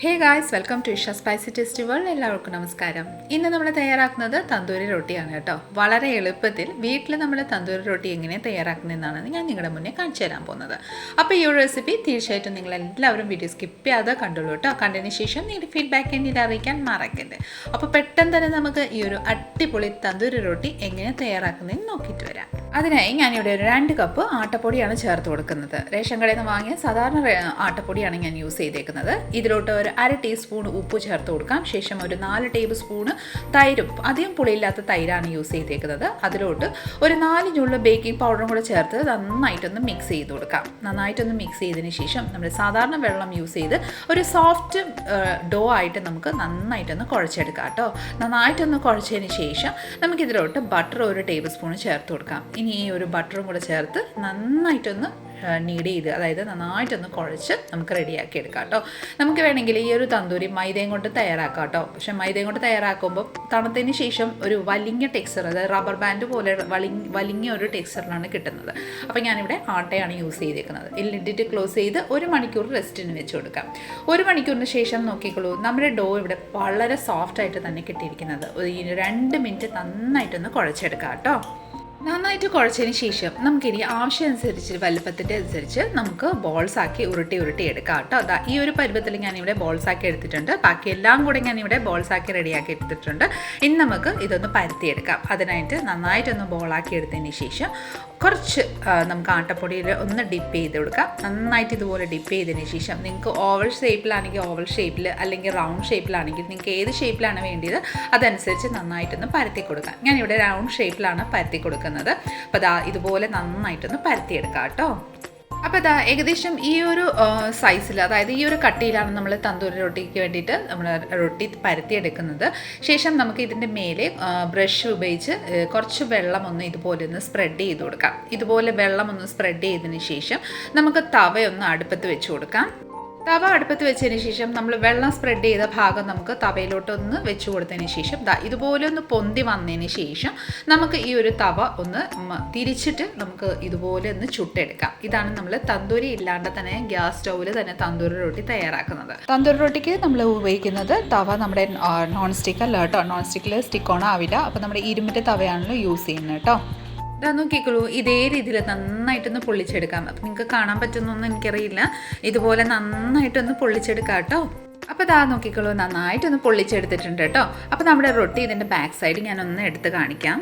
Hey guys welcome to Isha spicy taste world എല്ലാവർക്കും നമസ്കാരം. ഇന്ന് നമ്മൾ തയ്യാറാക്കുന്നത് തന്തൂരി റൊട്ടിയാണ് കേട്ടോ. വളരെ എളുപ്പത്തിൽ വീട്ടിൽ നമ്മൾ തന്തൂരി റൊട്ടി എങ്ങനെ തയ്യാറാക്കുന്നതെന്നാണ് ഞാൻ നിങ്ങളുടെ മുന്നേ കാണിച്ചു തരാൻ പോകുന്നത്. അപ്പോൾ ഈ ഒരു റെസിപ്പി തീർച്ചയായിട്ടും നിങ്ങൾ എല്ലാവരും വീഡിയോ സ്കിപ്പ് ചെയ്യാതെ കണ്ടുള്ളൂ കേട്ടോ. കണ്ടതിന് ശേഷം നിങ്ങളുടെ ഫീഡ്ബാക്ക് എന്നിട്ട് അറിയിക്കാൻ മറക്കരുത്. അപ്പോൾ പെട്ടെന്ന് തന്നെ നമുക്ക് ഈ ഒരു അടിപൊളി തന്തൂരി റൊട്ടി എങ്ങനെ തയ്യാറാക്കുന്നതെന്ന് നോക്കിയിട്ട് വരാം. അതിനായി ഞാനിവിടെ ഒരു രണ്ട് കപ്പ് ആട്ടപ്പൊടിയാണ് ചേർത്ത് കൊടുക്കുന്നത്. റേഷൻ കടയിൽ നിന്ന് വാങ്ങിയ സാധാരണ ആട്ടപ്പൊടിയാണ് ഞാൻ യൂസ് ചെയ്തേക്കുന്നത്. ഇതിലോട്ട് ഒരു അര ടീസ്പൂൺ ഉപ്പ് ചേർത്ത് കൊടുക്കാം. ശേഷം ഒരു നാല് ടേബിൾ സ്പൂണ് തൈരും. അധികം പുളിയില്ലാത്ത തൈരാണ് യൂസ് ചെയ്തേക്കുന്നത്. അതിലോട്ട് ഒരു നാല് ഞുള്ള ബേക്കിംഗ് പൗഡറും കൂടെ ചേർത്ത് നന്നായിട്ടൊന്ന് മിക്സ് ചെയ്ത് കൊടുക്കാം. നന്നായിട്ടൊന്ന് മിക്സ് ചെയ്തതിന് ശേഷം നമ്മൾ സാധാരണ വെള്ളം യൂസ് ചെയ്ത് ഒരു സോഫ്റ്റ് ഡോ ആയിട്ട് നമുക്ക് നന്നായിട്ടൊന്ന് കുഴച്ചെടുക്കാം കേട്ടോ. നന്നായിട്ടൊന്ന് കുഴച്ചതിന് ശേഷം നമുക്കിതിലോട്ട് ബട്ടർ ഒരു ടേബിൾ സ്പൂൺ ചേർത്ത് കൊടുക്കാം. ഇനി ഈ ഒരു ബട്ടറും കൂടെ ചേർത്ത് നന്നായിട്ടൊന്ന് നീഡ് ചെയ്ത് അതായത് നന്നായിട്ടൊന്ന് കുഴച്ച് നമുക്ക് റെഡിയാക്കി എടുക്കാം കേട്ടോ. നമുക്ക് വേണമെങ്കിൽ ഈ ഒരു തന്തൂരി മൈദയും കൊണ്ട് തയ്യാറാക്കാം കേട്ടോ. പക്ഷെ മൈദയും കൊണ്ട് തയ്യാറാക്കുമ്പോൾ തണുത്തതിന് ശേഷം ഒരു വലിഞ്ഞ ടെക്സ്ചർ അതായത് റബ്ബർ ബാൻഡ് പോലെ വലി വലിഞ്ഞ ഒരു ടെക്സ്ചറിലാണ് കിട്ടുന്നത്. അപ്പോൾ ഞാനിവിടെ ആട്ടയാണ് യൂസ് ചെയ്തേക്കുന്നത്. ഇല്ലിട്ടിട്ട് ക്ലോസ് ചെയ്ത് ഒരു മണിക്കൂർ റെസ്റ്റിന് വെച്ച് കൊടുക്കാം. ഒരു മണിക്കൂറിന് ശേഷം നോക്കിക്കോളൂ നമ്മുടെ ഡോ ഇവിടെ വളരെ സോഫ്റ്റ് ആയിട്ട് തന്നെ കിട്ടിയിരിക്കുന്നത്. ഒരു രണ്ട് മിനിറ്റ് നന്നായിട്ടൊന്ന് കുഴച്ചെടുക്കാം കേട്ടോ. നന്നായിട്ട് കുഴച്ചതിന് ശേഷം നമുക്കിനി ആവശ്യമനുസരിച്ച് വലുപ്പത്തിന്റെ അനുസരിച്ച് നമുക്ക് ബോൾസ് ആക്കി ഉരുട്ടി ഉരുട്ടി എടുക്കാം കേട്ടോ. അതാ ഈ ഒരു പരുവത്തിൽ ഞാനിവിടെ ബോൾസ് ആക്കി എടുത്തിട്ടുണ്ട്. ബാക്കി എല്ലാം കൂടെ ഞാനിവിടെ ബോൾസ് ആക്കി റെഡിയാക്കി എടുത്തിട്ടുണ്ട്. ഇനി നമുക്ക് ഇതൊന്ന് പരത്തിയെടുക്കാം. അതിനായിട്ട് നന്നായിട്ടൊന്ന് ബോളാക്കി എടുത്തതിന് ശേഷം കുറച്ച് നമുക്ക് ആട്ടപ്പൊടിയിൽ ഒന്ന് ഡിപ്പ് ചെയ്ത് കൊടുക്കാം. നന്നായിട്ട് ഇതുപോലെ ഡിപ്പ് ചെയ്തതിന് ശേഷം നിങ്ങൾക്ക് ഓവൽ ഷേപ്പിലാണെങ്കിൽ ഓവൽ ഷേപ്പിൽ അല്ലെങ്കിൽ റൗണ്ട് ഷേപ്പിലാണെങ്കിൽ നിങ്ങൾക്ക് ഏത് ഷേപ്പിലാണ് വേണ്ടിയത് അതനുസരിച്ച് നന്നായിട്ടൊന്ന് പരത്തി കൊടുക്കാം. ഞാനിവിടെ റൗണ്ട് ഷേപ്പിലാണ് പരത്തി കൊടുക്കുന്നത്. അപ്പോൾ ദാ ഇതുപോലെ നന്നായിട്ടൊന്ന് പരത്തിയെടുക്കാം കേട്ടോ. അപ്പോൾ ഇതാ ഏകദേശം ഈ ഒരു സൈസിൽ അതായത് ഈ ഒരു കട്ടിയിലാണ് നമ്മൾ തന്തൂരി റൊട്ടിക്ക് വേണ്ടിയിട്ട് നമ്മൾ റൊട്ടി പരത്തിയെടുക്കുന്നത്. ശേഷം നമുക്ക് ഇതിന്റെ മേലെ ബ്രഷ് ഉപയോഗിച്ച് കുറച്ച് വെള്ളം ഒന്ന് ഇതുപോലെ ഒന്ന് സ്പ്രെഡ് ചെയ്ത് കൊടുക്കാം. ഇതുപോലെ വെള്ളം ഒന്ന് സ്പ്രെഡ് ചെയ്തതിന് ശേഷം നമുക്ക് തവയൊന്ന് അടുപ്പത്ത് വെച്ച് കൊടുക്കാം. തവ അടുപ്പത്ത് വെച്ചതിന് ശേഷം നമ്മൾ വെള്ളം സ്പ്രെഡ് ചെയ്ത ഭാഗം നമുക്ക് തവയിലോട്ടൊന്ന് വെച്ച് കൊടുത്തതിന് ശേഷം ദാ ഇതുപോലെ ഒന്ന് പൊന്തി വന്നതിന് ശേഷം നമുക്ക് ഈ ഒരു തവ ഒന്ന് തിരിച്ചിട്ട് നമുക്ക് ഇതുപോലെ ഒന്ന് ചുട്ടെടുക്കാം. ഇതാണ് നമ്മൾ തന്തൂരി ഇല്ലാണ്ട് തന്നെ ഗ്യാസ് സ്റ്റൗവിൽ തന്നെ തന്തൂരി റൊട്ടി തയ്യാറാക്കുന്നത്. തന്തൂരി റൊട്ടിക്ക് നമ്മൾ ഉപയോഗിക്കുന്നത് തവ നമ്മുടെ നോൺ സ്റ്റിക്ക് അല്ല കേട്ടോ. നോൺ സ്റ്റിക്കിൽ സ്റ്റിക്ക് ആവില്ല. അപ്പോൾ നമ്മുടെ ഇരുമ്പിന്റെ തവയാണല്ലോ യൂസ് ചെയ്യുന്നത് കേട്ടോ. ഇതാ നോക്കിക്കോളൂ ഇതേ രീതിയിൽ നന്നായിട്ടൊന്ന് പൊള്ളിച്ചെടുക്കാം. അപ്പം നിങ്ങൾക്ക് കാണാൻ പറ്റുന്നൊന്നും എനിക്കറിയില്ല. ഇതുപോലെ നന്നായിട്ടൊന്ന് പൊള്ളിച്ചെടുക്കാം കേട്ടോ. അപ്പോൾ ഇതാ നോക്കിക്കോളൂ നന്നായിട്ടൊന്ന് പൊള്ളിച്ചെടുത്തിട്ടുണ്ട് കേട്ടോ. അപ്പോൾ നമ്മുടെ റൊട്ടി ഇതിന്റെ ബാക്ക് സൈഡ് ഞാനൊന്ന് എടുത്ത് കാണിക്കാം.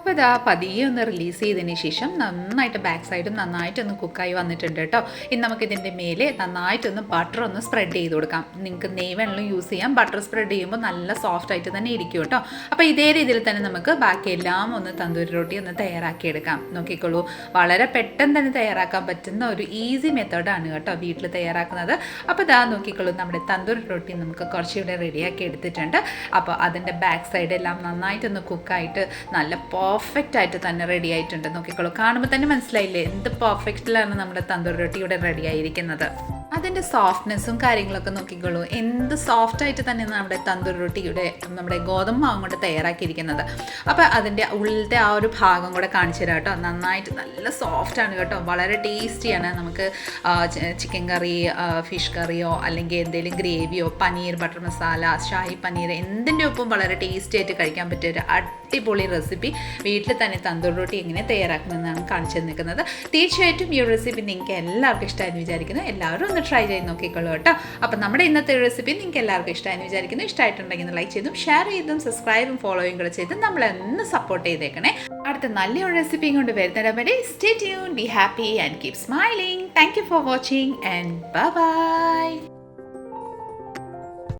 അപ്പോൾ ഇതാ പതിയെ ഒന്ന് റിലീസ് ചെയ്തതിന് ശേഷം നന്നായിട്ട് ബാക്ക് സൈഡും നന്നായിട്ടൊന്ന് കുക്കായി വന്നിട്ടുണ്ട് കേട്ടോ ഇനി നമുക്ക് ഇതിന്റെ മേലെ നന്നായിട്ടൊന്ന് ബട്ടർ ഒന്ന് സ്പ്രെഡ് ചെയ്ത് കൊടുക്കാം. നിങ്ങൾക്ക് നെയ് വെള്ളം യൂസ് ചെയ്യാം. ബട്ടർ സ്പ്രെഡ് ചെയ്യുമ്പോൾ നല്ല സോഫ്റ്റ് ആയിട്ട് തന്നെ ഇരിക്കും കേട്ടോ അപ്പോൾ ഇതേ രീതിയിൽ തന്നെ നമുക്ക് ബാക്കി എല്ലാം ഒന്ന് തന്തൂരി റൊട്ടി ഒന്ന് തയ്യാറാക്കിയെടുക്കാം നോക്കിക്കോളൂ. വളരെ പെട്ടെന്ന് തന്നെ തയ്യാറാക്കാൻ പറ്റുന്ന ഒരു ഈസി മെത്തേഡാണ് കേട്ടോ വീട്ടിൽ തയ്യാറാക്കുന്നത്. അപ്പോൾ ഇതാ നോക്കിക്കോളൂ. നമ്മുടെ തന്തൂരി റൊട്ടി നമുക്ക് കുറച്ചുകൂടെ റെഡിയാക്കി എടുത്തിട്ടുണ്ട്. അപ്പോൾ അതിന്റെ ബാക്ക് സൈഡ് എല്ലാം നന്നായിട്ടൊന്ന് കുക്കായിട്ട് നല്ല പെർഫെക്റ്റ് ആയിട്ട് തന്നെ റെഡി ആയിട്ടുണ്ട്. നോക്കിക്കോളൂ. കാണുമ്പോൾ തന്നെ മനസ്സിലായില്ലേ? എന്ത് പെർഫെക്റ്റിലാണ് നമ്മുടെ തന്തൂരി റൊട്ടി ഇവിടെ റെഡി ആയിരിക്കുന്നത്. അതിന്റെ സോഫ്റ്റ്നെസ്സും കാര്യങ്ങളൊക്കെ നോക്കിക്കോളൂ. എന്ത് സോഫ്റ്റ് ആയിട്ട് തന്നെ നമ്മുടെ തന്തൂരി റൊട്ടിയുടെ നമ്മുടെ ഗോതമ്പ് മാവും കൊണ്ട് തയ്യാറാക്കിയിരിക്കുന്നത്. അപ്പോൾ അതിന്റെ ഉള്ളിലത്തെ ആ ഒരു ഭാഗം കൂടെ കാണിച്ചു തരാം കേട്ടോ. നന്നായിട്ട് നല്ല സോഫ്റ്റ് ആണ് കേട്ടോ. വളരെ ടേസ്റ്റിയാണ് നമുക്ക് ചിക്കൻ കറി ഫിഷ് കറിയോ അല്ലെങ്കിൽ എന്തെങ്കിലും ഗ്രേവിയോ പനീർ ബട്ടർ മസാല ഷാഹി പനീർ എന്തിന്റെ ഒപ്പം വളരെ ടേസ്റ്റി ആയിട്ട് കഴിക്കാൻ പറ്റിയ ഒരു അടിപൊളി റെസിപ്പി വീട്ടിൽ തന്നെ തന്തൂർ റൊട്ടി എങ്ങനെ തയ്യാറാക്കുന്നതെന്നാണ് കാണിച്ചു തന്നിരിക്കുന്നത്. തീർച്ചയായിട്ടും ഈ റെസിപ്പി നിങ്ങൾക്ക് എല്ലാവർക്കും ഇഷ്ടമായെന്ന് വിചാരിക്കുന്നു. എല്ലാവരും ഒന്ന് ട്രൈ ചെയ്ത് നോക്കിക്കോളൂ കേട്ടോ. അപ്പം നമ്മുടെ ഇന്നത്തെ റെസിപ്പി നിങ്ങൾക്ക് എല്ലാവർക്കും ഇഷ്ടമായെന്ന് വിചാരിക്കുന്നു. ഇഷ്ടമായിട്ടുണ്ടെങ്കിൽ ഒന്ന് ലൈക്ക് ചെയ്തും ഷെയർ ചെയ്തും സബ്സ്ക്രൈബും ഫോളോയും കൂടെ ചെയ്ത് നമ്മളെ ഒന്ന് സപ്പോർട്ട് ചെയ്തേക്കണേ. അടുത്ത നല്ലൊരു റെസിപ്പിയും കൊണ്ട് വരുന്നിടം വരെ stay tune be happy and keep smiling thank you for watching and bye